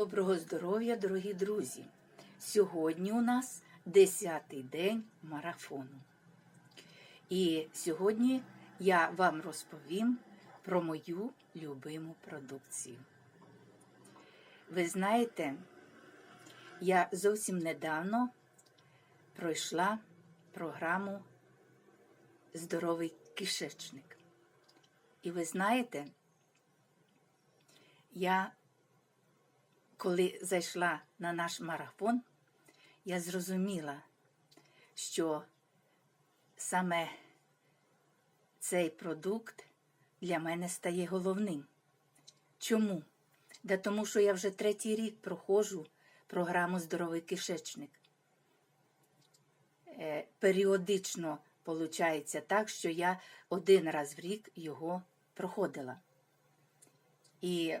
Доброго здоров'я, дорогі друзі! Сьогодні у нас 10-й день марафону. І сьогодні я вам розповім про мою любиму продукцію. Ви знаєте, я зовсім недавно пройшла програму Здоровий кишечник. І ви знаєте, я коли зайшла на наш марафон, я зрозуміла, що саме цей продукт для мене стає головним. Чому? Да тому що я вже третій рік проходжу програму Здоровий кишечник. Е, періодично виходить так, що я один раз в рік його проходила. І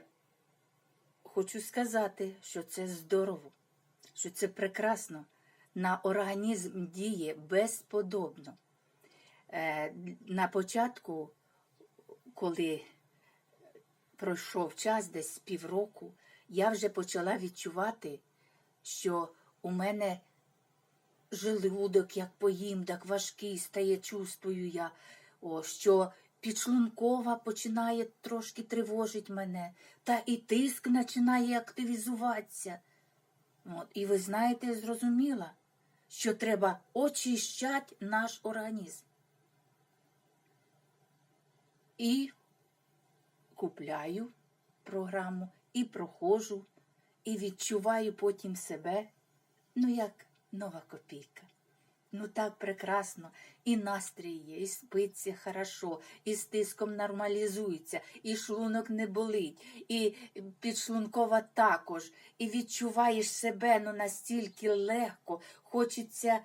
хочу сказати, що це здорово, що це прекрасно. На організм діє безподобно. Е, На початку, коли пройшов час, десь півроку, я вже почала відчувати, що у мене желудок, як поїм, так важкий стає, чувствую я, що підшлункова починає трошки тривожить мене, та і тиск починає активізуватися. От, і ви знаєте, я зрозуміла, що треба очищати наш організм. І купляю програму, і проходжу, і відчуваю потім себе, ну, як нова копійка. Ну так прекрасно, і настрій є, і спиться хорошо, і з тиском нормалізується, і шлунок не болить, і підшлункова також, і відчуваєш себе ну настільки легко, хочеться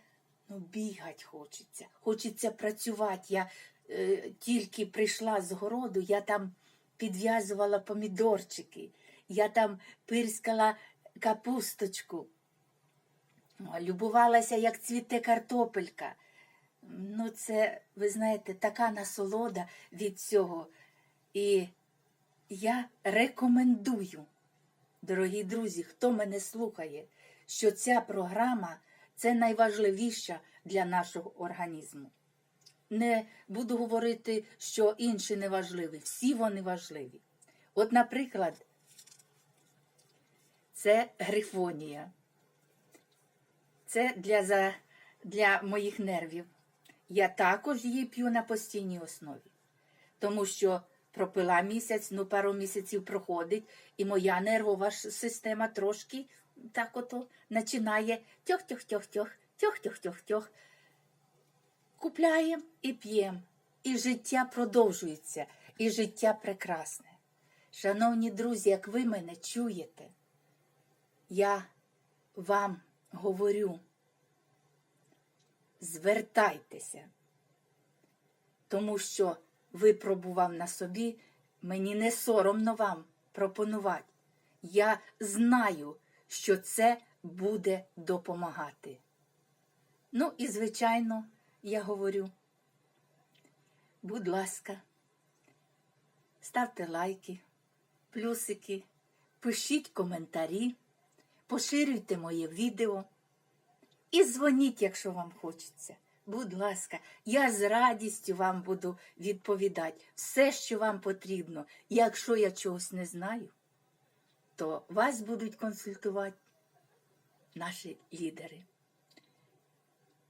ну, бігати хочеться, хочеться працювати. Я е, тільки прийшла з городу, я там підв'язувала помідорчики, я там пирскала капусточку. Любувалася, як цвіте картопелька. Ну, це, ви знаєте, така насолода від цього. І я рекомендую, дорогі друзі, хто мене слухає, що ця програма це найважливіша для нашого організму. Не буду говорити, що інші не важливі, всі вони важливі. От, наприклад, це грифонія. Це для, за, для моїх нервів. Я також її п'ю на постійній основі, тому що пропила місяць, ну пару місяців проходить, і моя нервова система трошки так ото починає тьох-тьох-тьох-тьох, тьох-тьох-тьох-тьох. Купляємо і п'ємо, і життя продовжується, і життя прекрасне. Шановні друзі, як ви мене чуєте, я вам говорю, звертайтеся, тому що випробував на собі, мені не соромно вам пропонувати. Я знаю, що це буде допомагати. Ну і, звичайно, я говорю, будь ласка, ставте лайки, плюсики, пишіть коментарі поширюйте моє відео і дзвоніть, якщо вам хочеться. Будь ласка, я з радістю вам буду відповідати все, що вам потрібно. Якщо я чогось не знаю, то вас будуть консультувати наші лідери.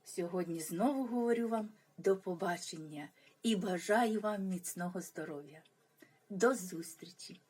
Сьогодні знову говорю вам до побачення і бажаю вам міцного здоров'я. До зустрічі!